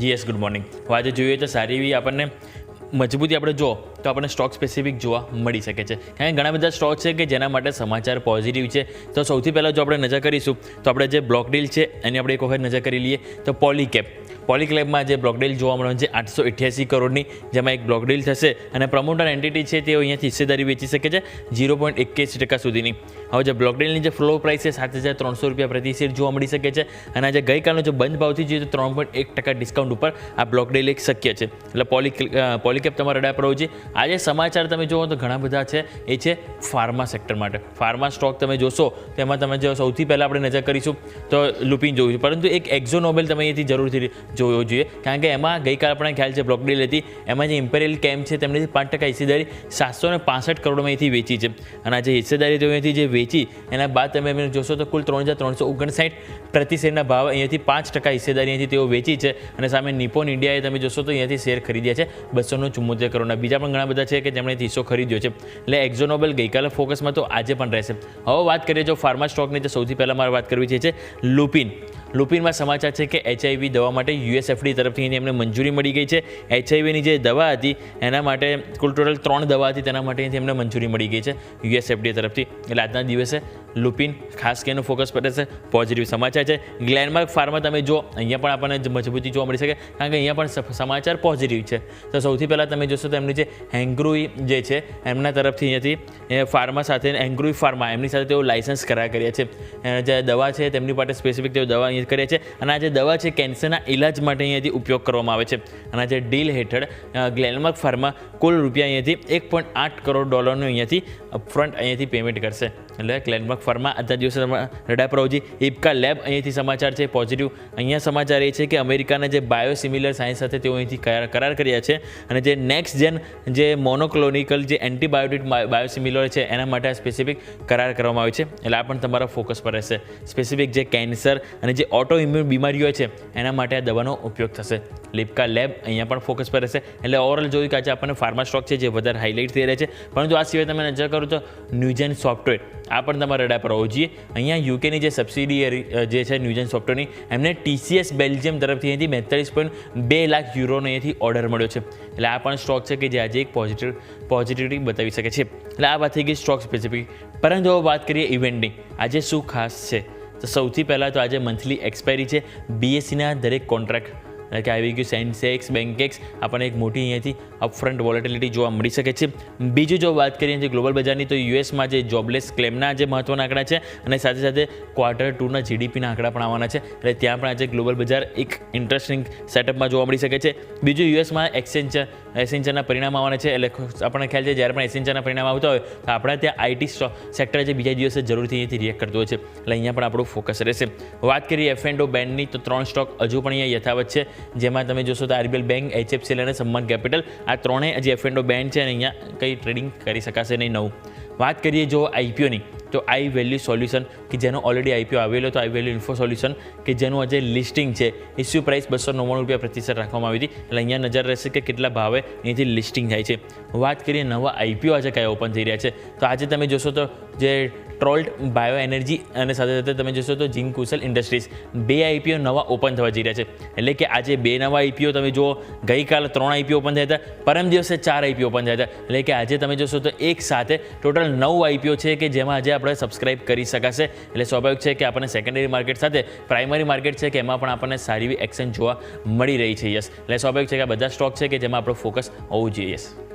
GS good morning આજે જોઈએ તો સારી એવી આપણને મજબૂતી. આપણે જો તો આપણને સ્ટોક સ્પેસિફિક જોવા મળી શકે છે. કારણ ઘણા બધા સ્ટોક છે કે જેના માટે સમાચાર પોઝિટિવ છે. તો સૌથી પહેલાં જો આપણે નજર કરીશું, તો આપણે જે બ્લોક ડીલ છે, એની આપણે એક વખત નજર કરી લઈએ. તો પોલીકેપ પોલીક્લેબમાં જે બ્લોક ડીલ જોવા મળે છે, આઠસો અઠ્યાસી કરોડની, જેમાં એક બ્લોક ડીલ થશે. અને પ્રમોટર એન્ટિટી છે તે અહીંયાથી હિસ્સેદારી વેચી શકે છે, ઝીરો પોઈન્ટ એક્યાસી ટકા સુધીની. હવે જે બ્લોકડેલની જે ફ્લો પ્રાઇસ છે, સાત હજાર ત્રણસો રૂપિયા પ્રતિ શેર જોવા મળી શકે છે. અને આજે ગઈકાલનો જો બંધ ભાવથી જોઈએ તો ત્રણ પોઈન્ટ એક ટકા ડિસ્કાઉન્ટ ઉપર આ બ્લોકડેલ એક શક્ય છે. એટલે પોલી પોલીકેપ તમારા રડા પર હોવું જોઈએ આજે સમાચાર તમે જુઓ તો ઘણા બધા છે, એ છે ફાર્મા સેક્ટર માટે. ફાર્મા સ્ટોક તમે જોશો તેમાં તમે જો સૌથી પહેલાં આપણે નજર કરીશું તો લુપિન જોયું છે. પરંતુ એક એક્ઝો નોબેલ તમે અહીંયાથી જરૂરથી જોવો જોઈએ. કારણ કે એમાં ગઈકાલ આપણને ખ્યાલ છે બ્લોક ડીલ હતી. એમાં જે ઇમ્પેરિયલ કેમ્પ છે, તેમની પાંચ ટકા હિસ્સેદારી સાતસો ને પાસઠ કરોડમાં અહીંથી વેચી છે. અને આજે હિસ્સેદારી તેઓ અહીંયાથી જે વેચી એના બાદ તમે એમને જોશો તો કુલ ત્રણ હજાર ત્રણસો ઓગણસાઠ પ્રતિ શેરના ભાવ અહીંયાથી પાંચ ટકા હિસ્સેદારી અહીંયાથી તેઓ વેચી છે અને સામે નિપોન ઇન્ડિયાએ તમે જોશો તો અહીંયાથી શેર ખરીદ્યા છે બસોનો ચુમ્મોતેર કરોડના. બીજા પણ ઘણા બધા છે કે જેમણે અહીંથી હિસ્સો ખરીદ્યો છે. એટલે એક્ઝોનોબલ ગઈકાલે ફોકસમાં તો આજે પણ રહેશે. હવે વાત કરીએ જો ફાર્મા સ્ટોકની, તો સૌથી પહેલાં મારે વાત કરવી છે લુપિન. લુપિનમાં સમાચાર છે કે એચઆઈવી દવા માટે યુએસએફડી તરફથી એમને મંજૂરી મળી ગઈ છે. એચઆઈવીની જે દવા હતી, એના માટે કુલ ટોટલ ત્રણ દવા હતી, તેના માટે એમને મંજૂરી મળી ગઈ છે યુએસએફડી તરફથી. એટલે આજના દિવસે લુપિન, ખાસ કેનું ફોકસ પડે છે પોઝિટિવ સમાચાર છે. ગ્લેનમાર્ક ફાર્મા તમે જો અહીંયા પણ આપણને મજબૂતી જોવા મળી શકે, કારણ કે અહીંયા પણ સમાચાર પોઝિટિવ છે. તો સૌથી પહેલાં તમે જોશો તો એમની જે હેંગ્રુઈ જે છે, એમના તરફથી અહીંયાથી ફાર્મા સાથે હેંગ્રુઈ ફાર્મા એમની સાથે તેઓ લાઇસન્સ કરાર કર્યા છે. જે દવા છે, તેમની માટે સ્પેસિફિક તેઓ દવા અહીંયા કરે છે. અને આ જે દવા છે કેન્સરના ઇલાજ માટે અહીંયાથી ઉપયોગ કરવામાં આવે છે. અને આ જે ડીલ હેઠળ ગ્લેનમાર્ક ફાર્મા કુલ રૂપિયા અહીંયાથી એક પોઈન્ટ આઠ કરોડ ડોલરનું અહીંયાથી અપફ્રન્ટ અહીંયાથી પેમેન્ટ કરશે. એટલે ક્લેનબર્ગ ફર્મા આજના દિવસે રડા પ્રવજી ઇપકા લેબ અહીંયાથી સમાચાર છે પોઝિટિવ અહીંયા સમાચાર એ છે કે અમેરિકાના જે બાયોસિમિલર સાયન્સ સાથે તેઓ અહીંથી કરાર કર્યા છે. અને જે નેક્સ્ટ જેન જે મોનોક્લોનિકલ જે એન્ટીબાયોટિક બાયોસિમિલર છે, એના માટે આ સ્પેસિફિક કરાર કરવામાં આવે છે. એટલે આ પણ તમારા ફોકસ પર રહેશે. સ્પેસિફિક જે કેન્સર અને જે ઓટો ઇમ્યુન બીમારીઓ છે, એના માટે આ દવાનો ઉપયોગ થશે. લિપકા લેબ અહીંયા પણ ફોકસ પર રહેશે. એટલે ઓવરઓલ જોયું કે આજે આપણને ફાર્મા સ્ટોક છે જે વધારે હાઇલાઇટ થઈ રહ્યા છે. પરંતુ આ સિવાય તમે નજર કરો તો ન્યૂજેન સોફ્ટવેર આ પણ તમારા રડા પર હોવું જોઈએ. અહીંયા યુકેની જે સબસિડી જે છે ન્યૂઝન સોફ્ટવેરની એમને ટીસીએસ બેલ્જિયમ તરફથી અહીંથી બેતાલીસ પોઈન્ટ બે લાખ યુરોનો અહીંથી ઓર્ડર મળ્યો છે. એટલે આ પણ સ્ટોક છે કે જે આજે એક પોઝિટિવ પોઝિટિવિટી બતાવી શકે છે. એટલે આ વાત થઈ ગઈ સ્ટોક સ્પેસિફિક પરંતુ હવે વાત કરીએ ઇવેન્ટની આજે શું ખાસ છે? તો સૌથી પહેલાં તો આજે મંથલી એક્સપાયરી છે. બીએસસીના દરેક કોન્ટ્રાક્ટ કે આવી ગયું સેન્સેક્સ બેન્કેક્સ આપણને એક મોટી અહીંયાથી અપફ્રન્ટ વોલેટિલિટી જોવા મળી શકે છે. બીજું જો વાત કરીએ જે ગ્લોબલ બજારની, તો યુએસમાં જે જોબલેસ ક્લેમના જે મહત્ત્વના આંકડા છે અને સાથે સાથે ક્વાર્ટર ટુના જીડીપીના આંકડા પણ આવવાના છે. એટલે ત્યાં પણ આજે ગ્લોબલ બજાર એક ઇન્ટરેસ્ટિંગ સેટઅપમાં જોવા મળી શકે છે. બીજું યુએસમાં એક્સેન્ચર એસેન્ચરના પરિણામ આવવાના છે. એટલે આપણને ખ્યાલ છે, જ્યારે પણ એસેન્ચરના પરિણામ આવતા હોય, તો આપણા ત્યાં આઈટી સેક્ટર જે બીજા દિવસે જરૂરથી અહીંયાથી રિએક્ટ કરતો હોય છે. એટલે અહીંયા પણ આપણું ફોકસ રહેશે. વાત કરીએ એફ એન્ડ બેન્ડની તો ત્રણ સ્ટોક હજુ પણ અહીંયા યથાવત છે. જેમાં તમે જોશો તો આરબીએલ બેંક એચએફસીએલ અને સમ્માન કેપિટલ આ ત્રણેય જે એફ એન્ડ બેન્ડ છે અને અહીંયા કંઈ ટ્રેડિંગ કરી શકાશે નહીં નવું. વાત કરીએ જો આઈપીઓની તો આઈ વેલ્યુ સોલ્યુશન કે જેનો ઓલરેડી આઈપીઓ આવેલો તો આઈ વેલ્યુ ઇન્ફો સોલ્યુશન કે જેનું આજે લિસ્ટિંગ છે ઇસ્યુ પ્રાઇસ બસો નવ્વાણું રૂપિયા પ્રતિશત રાખવામાં આવી હતી. એટલે અહીંયા નજર રહેશે કે કેટલા ભાવે અહીંથી લિસ્ટિંગ થાય છે. વાત કરીએ નવા આઈપીઓ આજે કયા ઓપન થઈ રહ્યા છે. તો આજે તમે જોશો તો જે ટ્રોલ્ટ બાયો એનર્જી અને સાથે સાથે તમે જોશો તો જીન કુશલ ઇન્ડસ્ટ્રીઝ. બે આઈપીઓ નવા ઓપન થવા જઈ રહ્યા છે. એટલે કે આજે બે નવા આઈપીઓ તમે જુઓ, ગઈકાલે ત્રણ આઈપીઓ ઓપન થયા હતા, પરમ દિવસે ચાર આઈપીઓ ઓપન થયા હતા. એટલે કે આજે તમે જોશો તો એક સાથે ટોટલ નવ આઈપીઓ છે કે જેમાં આજે આપણે સબસ્ક્રાઇબ કરી શકાશે. એટલે સ્વાભાવિક છે કે આપણને સેકન્ડરી માર્કેટ સાથે પ્રાઇમરી માર્કેટ છે કે એમાં પણ આપણને સારી એવી એક્શન જોવા મળી રહી છે, યસ. એટલે સ્વાભાવિક છે કે આ બધા સ્ટોક છે કે જેમાં આપણો ફોકસ હોવું જોઈએ, યસ.